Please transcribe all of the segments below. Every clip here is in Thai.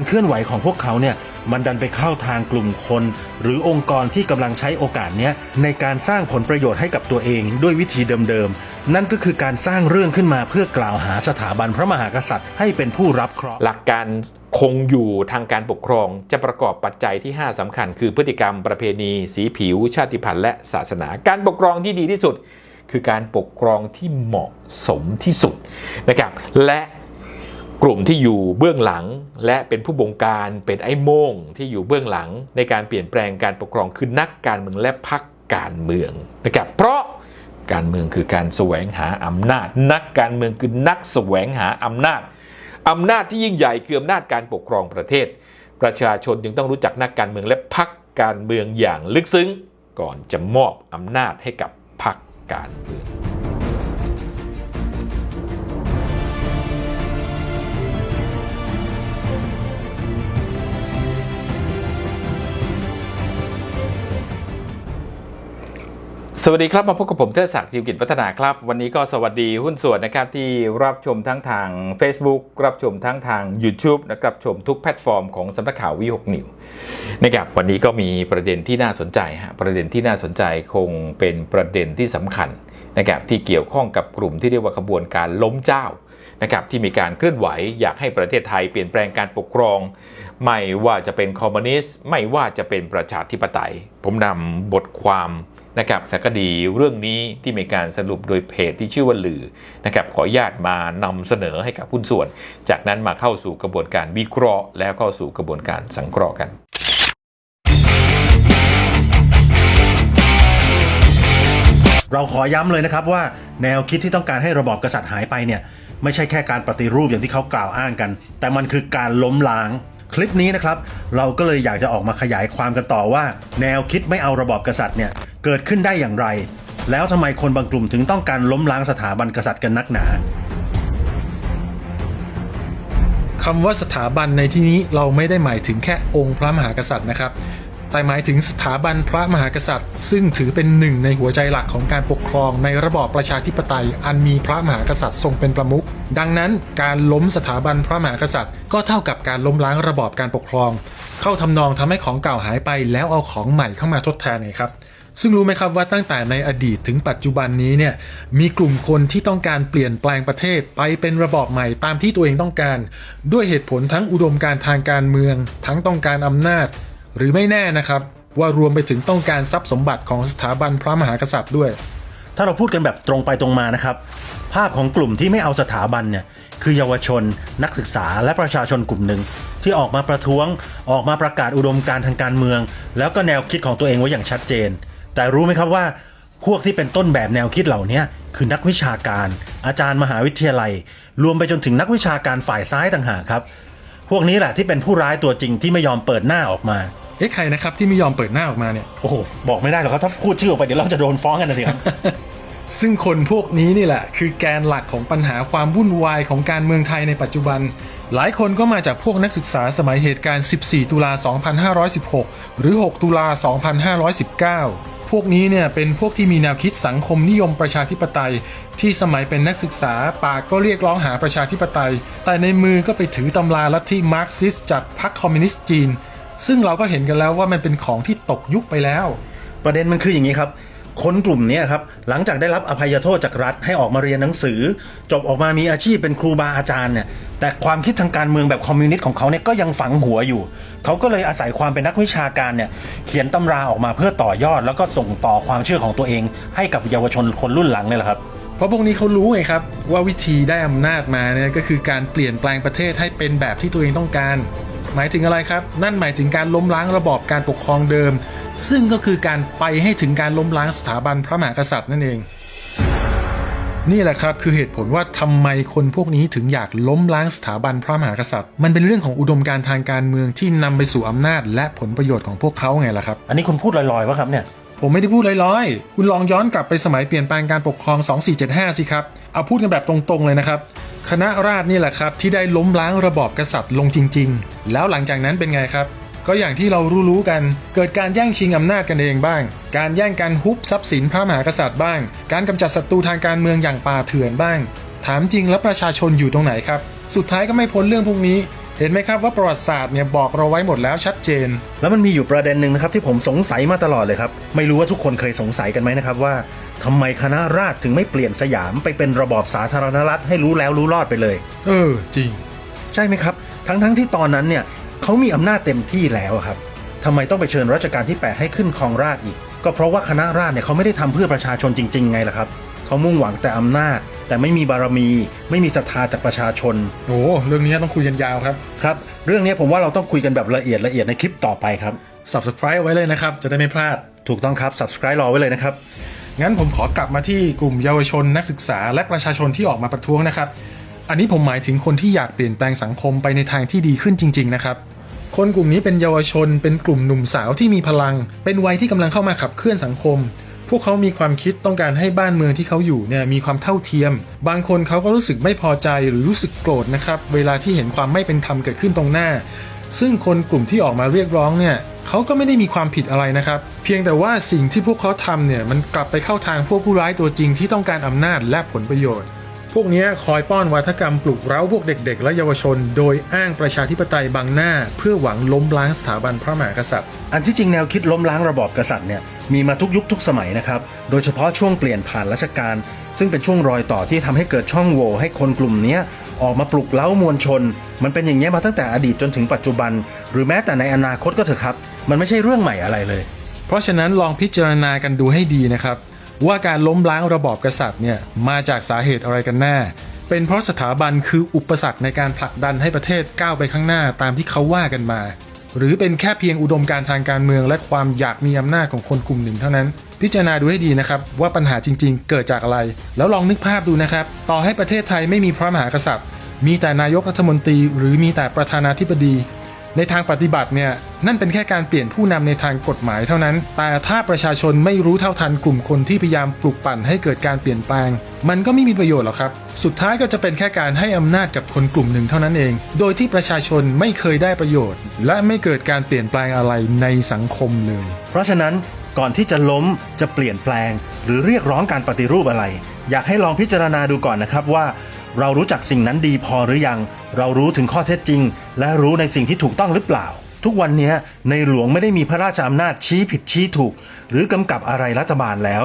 การเคลื่อนไหวของพวกเขาเนี่ยมันดันไปเข้าทางกลุ่มคน หรือองค์กรที่กำลังใช้โอกาสเนี้ยในการสร้างผลประโยชน์ให้กับตัวเองด้วยวิธีเดิมๆ นั่นก็คือการสร้างเรื่องขึ้นมาเพื่อกล่าวหาสถาบันพระมหากษัตริย์ให้เป็นผู้รับเคราะห์หลักการคงอยู่ทางการปกครองจะประกอบปัจจัยที่ 5สำคัญ คือพฤติกรรมประเพณี สีผิว ชาติพันธุ์และศาสนา การปกครองที่ดีที่สุด คือการปกครองที่เหมาะสมที่สุดนะครับและ กลุ่มที่อยู่เบื้องหลังและเป็นผู้บงการเป็นไอ้โม่งที่อยู่เบื้องหลัง ในการเปลี่ยนแปลงการปกครองคือนักการเมืองและพรรคการเมืองนะครับเพราะการเมืองคือการแสวงหาอำนาจ นักการเมืองคือนักแสวงหาอำนาจอำนาจที่ยิ่งใหญ่คืออำนาจการปกครองประเทศ ประชาชนจึงต้องรู้จักนักการเมืองและพรรคการเมืองอย่างลึกซึ้ง ก่อนจะมอบอำนาจให้กับพรรคการเมือง สวัสดีครับ มาพบกับผมเทศศักดิ์จิวกิจวัฒนาครับ วันนี้ก็สวัสดีหุ้นส่วนนะครับที่รับชมทั้งทาง Facebook รับชมทั้งทาง YouTube นะครับชมทุกแพลตฟอร์มของสำนักข่าววีหกนิวนะครับวันนี้ก็มีประเด็นที่น่าสนใจฮะประเด็นที่น่าสนใจคงเป็นประเด็นที่สำคัญนะครับที่เกี่ยวข้องกับกลุ่มที่เรียกว่าขบวนการล้มเจ้านะครับที่มีการเคลื่อนไหวอยากให้ประเทศไทยเปลี่ยนแปลงการปกครอง ไม่ว่าจะเป็นคอมมิวนิสต์ไม่ว่าจะเป็นประชาธิปไตย ผมนำบทความ นะครับสารคดีเรื่องนี้ที่มีการสรุปโดยเพจที่ชื่อว่าลือนะครับขออนุญาตมานำเสนอให้กับหุ้นส่วน จากนั้นมาเข้าสู่กระบวนการวิเคราะห์ แล้วเข้าสู่กระบวนการสังเคราะห์กันเราขอย้ำเลยนะครับว่าแนวคิดที่ต้องการให้ระบอบกษัตริย์หายไปเนี่ย ไม่ใช่แค่การปฏิรูปอย่างที่เขากล่าวอ้างกัน แต่มันคือการล้มล้าง คลิปนี้นะครับ เราก็เลยอยากจะออกมาขยายความกันต่อว่า แนวคิดไม่เอาระบอบกษัตริย์เนี่ย เกิดขึ้นได้อย่างไร แล้วทำไมคนบางกลุ่มถึงต้องการล้มล้างสถาบันกษัตริย์กันนักหนาคำว่าสถาบันในที่นี้เราไม่ได้หมายถึงแค่องค์พระมหากษัตริย์นะครับ แต่หมายถึงสถาบันพระมหากษัตริย์ ซึ่งถือเป็นหนึ่งในหัวใจหลักของการปกครองในระบอบประชาธิปไตย อันมีพระมหากษัตริย์ทรงเป็นประมุข ดังนั้นการล้มสถาบันพระมหากษัตริย์ ก็เท่ากับการล้มล้างระบอบการปกครอง เข้าทำนองทำให้ของเก่าหายไปแล้วเอาของใหม่เข้ามาทดแทนไงครับ ซึ่งรู้ไหมครับว่าตั้งแต่ในอดีตถึงปัจจุบันนี้เนี่ยมีกลุ่มคนที่ต้องการเปลี่ยนแปลงประเทศไปเป็นระบอบใหม่ตามที่ตัวเองต้องการ ด้วยเหตุผลทั้งอุดมการทางการเมือง ทั้งต้องการอำนาจ หรือไม่แน่นะครับ ว่ารวมไปถึงต้องการทรัพย์สมบัติของสถาบันพระมหากษัตริย์ด้วย ถ้าเราพูดกันแบบตรงไปตรงมานะครับ ภาพของกลุ่มที่ไม่เอาสถาบันเนี่ยคือเยาวชน นักศึกษาและประชาชนกลุ่มหนึ่งที่ออกมาประท้วงออกมาประกาศอุดมการทางการเมือง แล้วก็แนวคิดของตัวเองไว้อย่างชัดเจน แต่รู้ไหมครับว่าพวกที่เป็นต้นแบบแนวคิดเหล่านี้คือนักวิชาการ อาจารย์มหาวิทยาลัย รวมไปจนถึงนักวิชาการฝ่ายซ้ายต่างหากครับ พวกนี้แหละที่เป็นผู้ร้ายตัวจริงที่ไม่ยอมเปิดหน้าออกมาเอ๊ะใครนะครับที่ไม่ยอมเปิดหน้าออกมาเนี่ยโอ้โหบอกไม่ได้หรอกครับถ้าพูดชื่อออกไปเดี๋ยวเราจะโดนฟ้องกันนะสิครับซึ่งคนพวกนี้นี่แหละ คือแกนหลักของปัญหาความวุ่นวายของการเมืองไทยในปัจจุบัน หลายคนก็มาจากพวกนักศึกษาสมัยเหตุการณ์ 14 ตุลา 2516 หรือ 6 ตุลา 2519 พวกนี้เนี่ยเป็นพวกที่มีแนวคิดสังคมนิยมประชาธิปไตย ที่สมัยเป็นนักศึกษาปากก็เรียกร้องหาประชาธิปไตย แต่ในมือก็ไปถือตำราลัทธิมาร์กซิสจากพรรคคอมมิวนิสต์จีน ซึ่งเราก็เห็นกันแล้วว่ามันเป็นของที่ตกยุคไปแล้ว ประเด็นมันคืออย่างนี้ครับ คนกลุ่มนี้ครับหลังจากได้รับอภัยโทษจากรัฐให้ออกมาเรียนหนังสือ จบออกมามีอาชีพเป็นครูบาอาจารย์เนี่ยแต่ความคิดทางการเมืองแบบคอมมิวนิสต์ของเขาเนี่ยก็ยังฝังหัวอยู่ เขาก็เลยอาศัยความเป็นนักวิชาการเนี่ยเขียนตำราออกมาเพื่อต่อยอด แล้วก็ส่งต่อความเชื่อของตัวเอง ให้กับเยาวชนคนรุ่นหลังเนี่ยแหละครับ เพราะพวกนี้เขารู้ไงครับว่าวิธีได้อำนาจมาเนี่ยก็คือการเปลี่ยนแปลงประเทศให้เป็นแบบที่ตัวเองต้องการ หมายถึงอะไรครับ นั่นหมายถึงการล้มล้างระบอบการปกครองเดิม ซึ่งก็คือการไปให้ถึงการล้มล้างสถาบันพระมหากษัตริย์นั่นเอง นี่แหละครับคือเหตุผลว่าทำไมคนพวกนี้ถึงอยากล้มล้างสถาบันพระมหากษัตริย์ มันเป็นเรื่องของอุดมการทางการเมืองที่นำไปสู่อำนาจ และผลประโยชน์ของพวกเขาไงล่ะครับ อันนี้คุณพูดลอยๆวะครับเนี่ย ผมไม่ได้พูดลอยๆ คุณลองย้อนกลับไปสมัยเปลี่ยนแปลงการปกครอง 2475 สิครับ เอาพูดกันแบบตรงๆเลยนะครับ คณะราษฎรนี่แหละครับ ที่ได้ล้มล้างระบอบกษัตริย์ลงจริง ๆ แล้วหลังจากนั้นเป็นไงครับ ก็อย่างที่เรารู้ๆกัน เกิดการแย่งชิงอำนาจกันเองบ้าง การแย่งกันฮุบทรัพย์สินพระมหากษัตริย์บ้าง การกำจัดศัตรูทางการเมืองอย่างป่าเถื่อนบ้าง ถามจริงแล้วประชาชนอยู่ตรงไหนครับ สุดท้ายก็ไม่พ้นเรื่องพวกนี้ เห็นไหมครับว่าประวัติศาสตร์เนี่ยบอกเราไว้หมดแล้วชัดเจน แล้วมันมีอยู่ประเด็นหนึ่งนะครับที่ผมสงสัยมาตลอดเลยครับ ไม่รู้ว่าทุกคนเคยสงสัยกันไหมนะครับว่าทำไมคณะราษฎรถึงไม่เปลี่ยนสยามไปเป็นระบอบสาธารณรัฐให้รู้แล้วรู้รอดไปเลย เออ จริง ใช่ไหมครับ ทั้งๆทที่ตอนนั้นเนี่ยเขามีอำนาจเต็มที่แล้วอะครับทำไมต้องไปเชิญรัชกาลที่ 8 ให้ขึ้นครองราชย์อีก ก็เพราะว่าคณะราษฎรเนี่ยเขาไม่ได้ทำเพื่อประชาชนจริง ๆ ไงล่ะครับเขามุ่งหวังแต่อำนาจ แต่ไม่มีบารมี ไม่มีศรัทธาจากประชาชน โอ้เรื่องนี้ต้องคุยกันยาวครับ ครับ เรื่องนี้ผมว่าเราต้องคุยกันแบบละเอียดละเอียดในคลิปต่อไปครับ subscribe ไว้เลยนะครับ จะได้ไม่พลาด ถูกต้องครับ subscribe รอไว้เลยนะครับ งั้นผมขอกลับมาที่กลุ่มเยาวชนนักศึกษาและประชาชนที่ออกมาประท้วงนะครับ อันนี้ผมหมายถึงคนที่อยากเปลี่ยนแปลงสังคมไปในทางที่ดีขึ้นจริง ๆ นะครับคนกลุ่มนี้เป็นเยาวชน เป็นกลุ่มหนุ่มสาวที่มีพลัง เป็นวัยที่กำลังเข้ามาขับเคลื่อนสังคม พวกเขามีความคิดต้องการให้บ้านเมืองที่เขาอยู่เนี่ยมีความเท่าเทียม บางคนเขาก็รู้สึกไม่พอใจหรือรู้สึกโกรธนะครับ เวลาที่เห็นความไม่เป็นธรรมเกิดขึ้นตรงหน้า ซึ่งคนกลุ่มที่ออกมาเรียกร้องเนี่ยเขาก็ไม่ได้มีความผิดอะไรนะครับ เพียงแต่ว่าสิ่งที่พวกเขาทำเนี่ยมันกลับไปเข้าทางพวกผู้ร้ายตัวจริงที่ต้องการอำนาจและผลประโยชน์ พวกเนี้ยคอยป้อนวัฒกรรมปลุกเร้าพวกเด็กๆ และเยาวชน โดยอ้างประชาธิปไตยบังหน้า เพื่อหวังล้มล้างสถาบันพระมหากษัตริย์ อันที่จริงแนวคิดล้มล้างระบอบกษัตริย์เนี่ยมีมาทุกยุคทุกสมัยนะครับ โดยเฉพาะช่วงเปลี่ยนผ่านรัชกาลซึ่งเป็นช่วงรอยต่อที่ทำให้เกิดช่องโหว่ให้คนกลุ่มเนี้ยออกมาปลุกเล้ามวลชน มันเป็นอย่างนี้ยมาตั้งแต่อดีตจนถึงปัจจุบัน หรือแม้แต่ในอนาคตก็เถอะครับ มันไม่ใช่เรื่องใหม่อะไรเลย เพราะฉะนั้นลองพิจารณากันดูให้ดีนะครับ ว่าการล้มล้างระบอบกษัตริย์เนี่ยมาจากสาเหตุอะไรกันแน่ เป็นเพราะสถาบันคืออุปสรรคในการผลักดันให้ประเทศก้าวไปข้างหน้าตามที่เขาว่ากันมา หรือเป็นแค่เพียงอุดมการทางการเมือง และความอยากมีอำนาจของคนกลุ่มหนึ่งเท่านั้น พิจารณาดูให้ดีนะครับ ว่าปัญหาจริง ๆ เกิดจากอะไร แล้วลองนึกภาพดูนะครับ ต่อให้ประเทศไทยไม่มีพระมหากษัตริย์ มีแต่นายกรัฐมนตรี หรือมีแต่ประธานาธิบดี ในทางปฏิบัติเนี่ยนั่นเป็นแค่การเปลี่ยนผู้นำในทางกฎหมายเท่านั้น แต่ถ้าประชาชนไม่รู้เท่าทันกลุ่มคนที่พยายามปลุกปั่นให้เกิดการเปลี่ยนแปลง มันก็ไม่มีประโยชน์หรอกครับ สุดท้ายก็จะเป็นแค่การให้อำนาจกับคนกลุ่มหนึ่งเท่านั้นเอง โดยที่ประชาชนไม่เคยได้ประโยชน์ และไม่เกิดการเปลี่ยนแปลงอะไรในสังคมเลย เพราะฉะนั้นก่อนที่จะล้มจะเปลี่ยนแปลง หรือเรียกร้องการปฏิรูปอะไร อยากให้ลองพิจารณาดูก่อนนะครับว่า เรารู้จักสิ่งนั้นดีพอหรือยัง เรารู้ถึงข้อเท็จจริง และรู้ในสิ่งที่ถูกต้องหรือเปล่า ทุกวันนี้ในหลวงไม่ได้มีพระราชอำนาจชี้ผิดชี้ถูก หรือกำกับอะไรรัฐบาลแล้ว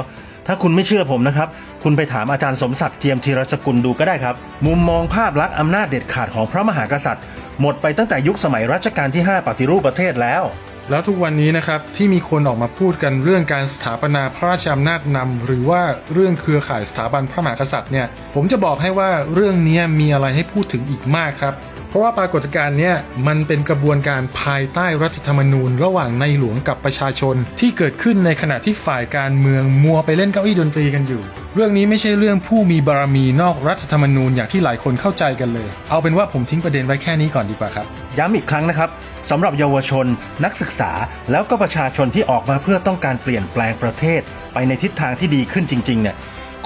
ถ้าคุณไม่เชื่อผมนะครับ คุณไปถามอาจารย์สมศักดิ์เจียมธีรสกุลดูก็ได้ครับ มุมมองภาพลักษณ์อำนาจเด็ดขาดของพระมหากษัตริย์ หมดไปตั้งแต่ยุคสมัยรัชกาลที่ 5 ปฏิรูปประเทศแล้ว แล้วทุกวันนี้นะครับที่มีคนออกมาพูดกันเรื่องการสถาปนาพระราชอำนาจนำหรือว่าเรื่องเครือข่ายสถาบันพระมหากษัตริย์เนี่ยผมจะบอกให้ว่าเรื่องนี้มีอะไรให้พูดถึงอีกมากครับ ราะว่าปรากฏการณ์นี่ยมันเป็นกระบวนการภายใต้รัฐธรรมนูญ ระหว่างในหลวงกับประชาชน ที่เกิดขึ้นในขณะที่ฝ่ายการเมืองมัวไปเล่นเก้าอี้ดนตรีกันอยู่ เรื่องนี้ไม่ใช่เรื่องผู้มีบารมีนอกรัฐธรรมนูญอย่างที่หลายคนเข้าใจกันเลย เอาเป็นว่าผมทิ้งประเด็นไว้แค่นี้ก่อนดีกว่าครับย้ำอีกครั้งนะครับสำหรับเยาวชน นักศึกษาแล้วก็ประชาชนที่ออกมาเพื่อต้องการเปลี่ยนแปลงประเทศ ไปในทิศทางที่ดีขึ้นจริงๆเนี่ย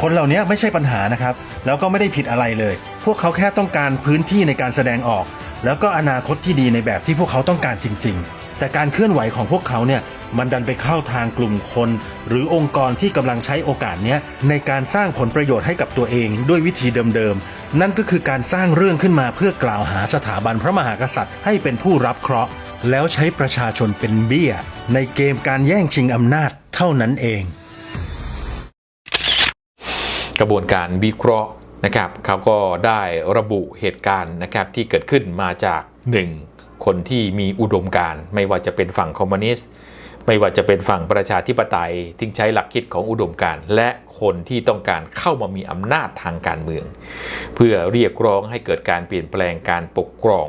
คนเหล่านี้ไม่ใช่ปัญหานะครับ แล้วก็ไม่ได้ผิดอะไรเลย พวกเขาแค่ต้องการพื้นที่ในการแสดงออก แล้วก็อนาคตที่ดีในแบบที่พวกเขาต้องการจริง ๆ แต่การเคลื่อนไหวของพวกเขาเนี่ยมันดันไปเข้าทางกลุ่มคน หรือองค์กรที่กำลังใช้โอกาสเนี้ยในการสร้างผลประโยชน์ให้กับตัวเองด้วยวิธีเดิมๆ นั่นก็คือการสร้างเรื่องขึ้นมาเพื่อกล่าวหาสถาบันพระมหากษัตริย์ให้เป็นผู้รับเคราะห์ แล้วใช้ประชาชนเป็นเบี้ย ในเกมการแย่งชิงอำนาจเท่านั้นเอง กระบวนการวิเคราะห์นะครับเขาก็ได้ระบุเหตุการณ์นะครับที่เกิดขึ้นมาจาก 1. คนที่มีอุดมการณ์ไม่ว่าจะเป็นฝั่งคอมมิวนิสต์ไม่ว่าจะเป็นฝั่งประชาธิปไตยที่ใช้หลักคิดของอุดมการณ์และคนที่ต้องการเข้ามามีอำนาจทางการเมือง เพื่อเรียกร้องให้เกิดการเปลี่ยนแปลงการปกครอง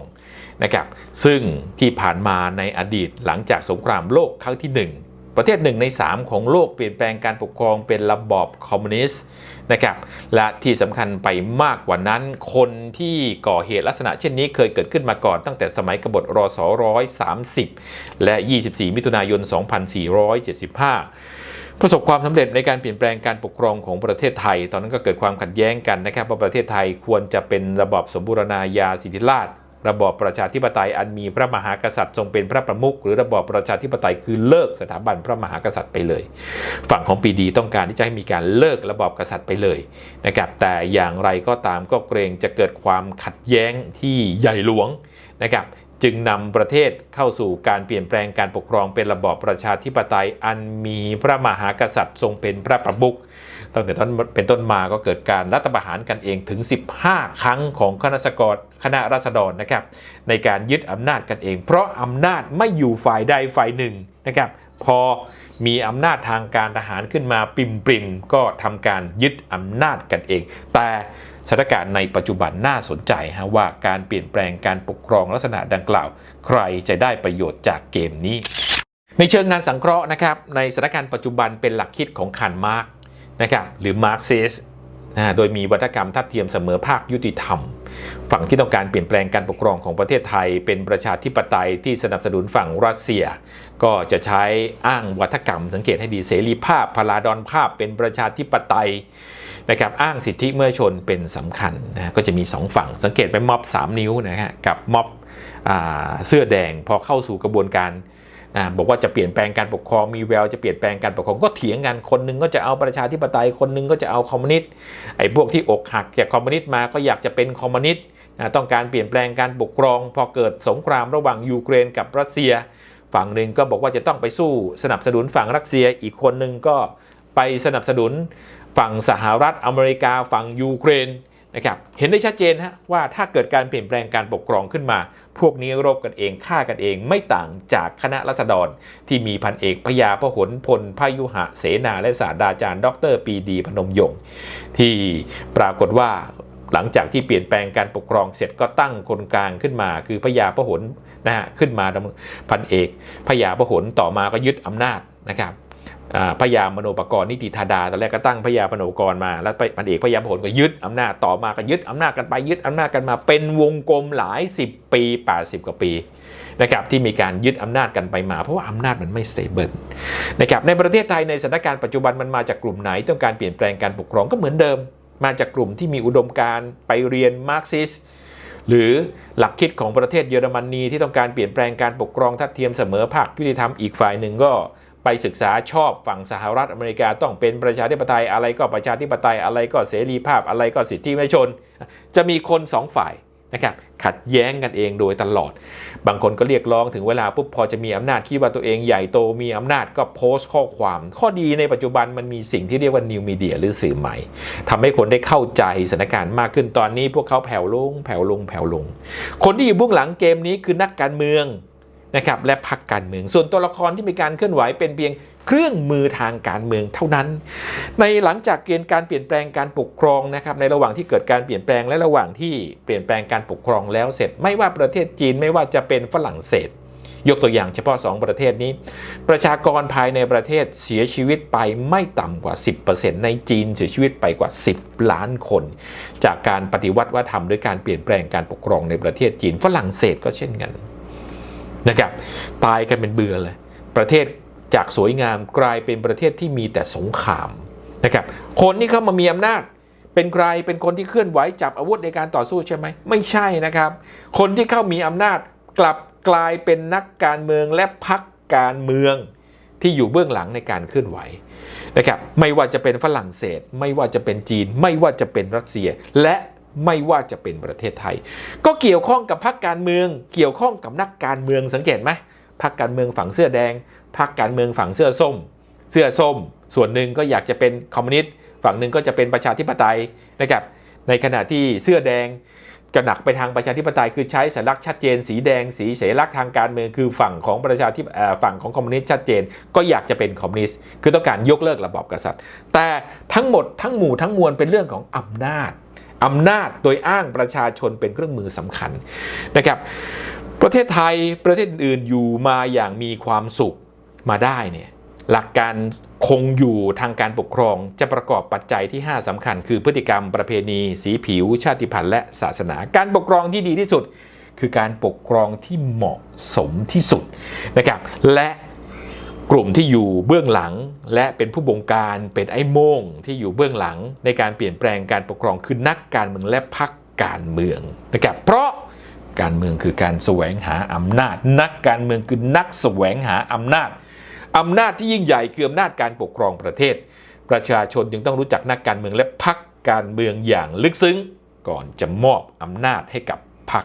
นะครับซึ่งที่ผ่านมาในอดีตหลังจากสงครามโลกครั้งที่ 1 ประเทศหนึ่งใน 3 ของโลกเปลี่ยนแปลงการปกครองเป็นระบอบคอมมิวนิสต์นะครับและที่สำคัญไปมากกว่านั้น คนที่ก่อเหตุลักษณะเช่นนี้เคยเกิดขึ้นมาก่อนตั้งแต่สมัยกบฏรศ130และ 24 มิถุนายน 2475ประสบความสำเร็จในการเปลี่ยนแปลงการปกครองของประเทศไทย ตอนนั้นก็เกิดความขัดแย้งกันนะครับว่าประเทศไทยควรจะเป็นระบอบสมบูรณาญาสิทธิราช ระบอบประชาธิปไตยอันมีพระมหากษัตริย์ทรงเป็นพระประมุขหรือระบอบประชาธิปไตยคือเลิกสถาบันพระมหากษัตริย์ไปเลย ฝั่งของปีดีต้องการที่จะให้มีการเลิกระบอบกษัตริย์ไปเลยนะครับแต่อย่างไรก็ตามก็เกรงจะเกิดความขัดแย้งที่ใหญ่หลวงนะครับจึงนำประเทศเข้าสู่การเปลี่ยนแปลงการปกครองเป็นระบอบประชาธิปไตยอันมีพระมหากษัตริย์ทรงเป็นพระประมุขตั้งแต่ต้นเป็นต้นมาก็เกิดการรัฐประหารกันเองถึง 15 ครั้งของคณะสกร คณะรัษฎรนะครับในการยึดอำนาจกันเอง เพราะอำนาจไม่อยู่ฝ่ายใดฝ่ายหนึ่งนะครับพอมีอำนาจทางการทหารขึ้นมาปิมปริมก็ทำการยึดอำนาจกันเอง แต่สถานการณ์ในปัจจุบันน่าสนใจฮะว่าการเปลี่ยนแปลงการปกครองลักษณะดังกล่าว ใครจะได้ประโยชน์จากเกมนี้ ในเชิงงานสังเคราะห์นะครับในสถานการณ์ปัจจุบันเป็นหลักคิดของคาร์มาร์กนะครับหรือมาร์กซิสนะโดยมีวัฒกรรมทัดเทียมเสมอภาคยุติธรรม ฝั่งที่ต้องการเปลี่ยนแปลงการปกครองของประเทศไทย เป็นประชาธิปไตยที่สนับสนุนฝั่งรัสเซีย ก็จะใช้อ้างวัฒกรรม สังเกตให้ดีเสรีภาพพลาดอนภาพเป็นประชาธิปไตยนะครับอ้างสิทธิเมื่อชนเป็นสำคัญนะก็จะมีสองฝั่งสังเกตไปม็อบ 3 นิ้วนะฮะกับม็อบอเสื้อแดงพอเข้าสู่กระบวนการ อ่าบอกว่าจะเปลี่ยนแปลงการปกครองมีแววจะเปลี่ยนแปลงการปกครองก็เถียงกันคนหนึงก็จะเอาประชาธิปไตยคนหนึงก็จะเอาคอมมิวนิสต์ไอ้พวกที่อกหักจากคอมมิวนิสต์มาก็อยากจะเป็นคอมมิวนิสต์ต้องการเปลี่ยนแปลงการปกครอง พอเกิดสงครามระหว่างยูเครนกับรัสเซีย ฝั่งหนึ่งก็บอกว่าจะต้องไปสู้สนับสนุนฝั่งรัสเซียอีกคนหนึ่งก็ไปสนับสนุนฝั่งสหรัฐอเมริกาฝั่งยูเครน นะครับเห็นได้ชัดเจนฮะว่าถ้าเกิดการเปลี่ยนแปลงการปกครองขึ้นมา พวกนี้รบกันเองฆ่ากันเองไม่ต่างจากคณะรัษฎร ที่มีพันเอกพยาพหลพลพยุหะเสนาและศาสตราจารย์ดรปีดีพนมยงค์ที่ปรากฏว่าหลังจากที่เปลี่ยนแปลงการปกครองเสร็จก็ตั้งคนกลางขึ้นมา คือพยาพหลนะฮะขึ้นมาพันเอกพยาพหลต่อมาก็ยึดอำนาจนะครับ อ่าพยามโนปกรณ์นิติธาดาตอนแรกก็ตั้งพยามโนปกรณ์มาแล้วพันเอกพยาพหลก็ยึดอำนาจต่อมาก็ยึดอำนาจกันไปยึดอำนาจกันมาเป็นวงกลมหลาย 10 ปี 80 กว่าปีนะครับที่มีการยึดอำนาจกันไปมา เพราะว่าอำนาจมันไม่สเตเบิลนะครับในประเทศไทยในสถานการณ์ปัจจุบันมันมาจากกลุ่มไหนต้องการเปลี่ยนแปลงการปกครองก็เหมือนเดิม มาจากกลุ่มที่มีอุดมการณ์ไปเรียนมาร์กซิสหรือหลักคิดของประเทศเยอรมนีที่ต้องการเปลี่ยนแปลงการปกครองทัดเทียมเสมอภาคยุติธรรมอีกฝ่ายหนึ่งก็ ไปศึกษาชอบฝั่งสหรัฐอเมริกาต้องเป็นประชาธิปไตยอะไรก็ประชาธิปไตยอะไรก็เสรีภาพอะไรก็สิทธิมนุษยชน จะมีคนสองฝ่ายนะครับขัดแย้งกันเองโดยตลอด บางคนก็เรียกร้องถึงเวลาปุ๊บพอจะมีอำนาจคิดว่าตัวเองใหญ่โตมีอำนาจก็โพสต์ข้อความ ข้อดีในปัจจุบันมันมีสิ่งที่เรียกว่านิวมีเดียหรือสื่อใหม่ทำให้คนได้เข้าใจสถานการณ์มากขึ้นตอนนี้พวกเขาแผ่วลงแผ่วลงแผ่วลง คนที่อยู่เบื้องหลังเกมนี้คือนักการเมือง นะครับและพรรคการเมือง ส่วนตัวละครที่มีการเคลื่อนไหวเป็นเพียงเครื่องมือทางการเมืองเท่านั้น ในหลังจากเกณฑ์การเปลี่ยนแปลงการปกครองนะครับในระหว่างที่เกิดการเปลี่ยนแปลงและระหว่างที่เปลี่ยนแปลงการปกครองแล้วเสร็จ ไม่ว่าประเทศจีนไม่ว่าจะเป็นฝรั่งเศส ยกตัวอย่างเฉพาะ 2 ประเทศนี้ ประชากรภายในประเทศเสียชีวิตไปไม่ต่ำกว่า 10%ในจีนเสียชีวิตไปกว่า 10 ล้านคน จากการปฏิวัติวัฒนธรรมด้วยการเปลี่ยนแปลงการปกครองในประเทศจีนฝรั่งเศสก็เช่นกัน นะครับ ตายกันเป็นเบื่อเลย ประเทศจากสวยงามกลายเป็นประเทศที่มีแต่สงครามนะครับ คนที่เข้ามามีอำนาจ เป็นใครเป็นคนที่เคลื่อนไหวจับอาวุธในการต่อสู้ใช่ไหมไม่ใช่นะครับ คนที่เข้ามีอำนาจกลับกลายเป็นนักการเมืองและพักการเมืองที่อยู่เบื้องหลังในการเคลื่อนไหวนะครับ ไม่ว่าจะเป็นฝรั่งเศส ไม่ว่าจะเป็นจีน ไม่ว่าจะเป็นรัสเซีย และ ไม่ว่าจะเป็นประเทศไทย ก็เกี่ยวข้องกับพรรคการเมือง เกี่ยวข้องกับนักการเมืองสังเกตไหมพรรคการเมืองฝั่งเสื้อแดงพรรคการเมืองฝั่งเสื้อส้ม เสื้อส้ม ส่วนหนึ่งก็อยากจะเป็นคอมมิวนิสต์ฝั่งหนึ่งก็จะเป็นประชาธิปไตยนะครับในขณะที่เสื้อแดงจะหนักไปทางประชาธิปไตยคือใช้สัญลักษณ์ชัดเจน สีแดงสีเสลักษณ์ทางการเมืองคือฝั่งของประชาธิปเอ่อฝั่งของคอมมิวนิสต์ชัดเจน ก็อยากจะเป็นคอมมิวนิสต์คือต้องการยกเลิกระบอบกษัตริย์ แต่ทั้งหมดทั้งหมู่ทั้งมวลเป็นเรื่องของอำนาจ อำนาจโดยอ้างประชาชนเป็นเครื่องมือสำคัญนะครับ ประเทศไทยประเทศอื่นอยู่มาอย่างมีความสุขมาได้เนี่ยหลักการคงอยู่ทางการปกครองจะประกอบปัจจัยที่ 5สำคัญ คือพฤติกรรมประเพณี สีผิว ชาติพันธุ์และศาสนา การปกครองที่ดีที่สุด คือการปกครองที่เหมาะสมที่สุดนะครับและ กลุ่มที่อยู่เบื้องหลัง และเป็นผู้บงการเป็นไอ้โม่งที่อยู่เบื้องหลัง ในการเปลี่ยนแปลงการปกครองคือนักการเมืองและพรรคการเมืองนะครับเพราะการเมืองคือการแสวงหาอำนาจ นักการเมืองคือนักแสวงหาอำนาจอำนาจที่ยิ่งใหญ่คืออำนาจการปกครองประเทศ ประชาชนจึงต้องรู้จักนักการเมืองและพรรคการเมืองอย่างลึกซึ้ง ก่อนจะมอบอำนาจให้กับพรรค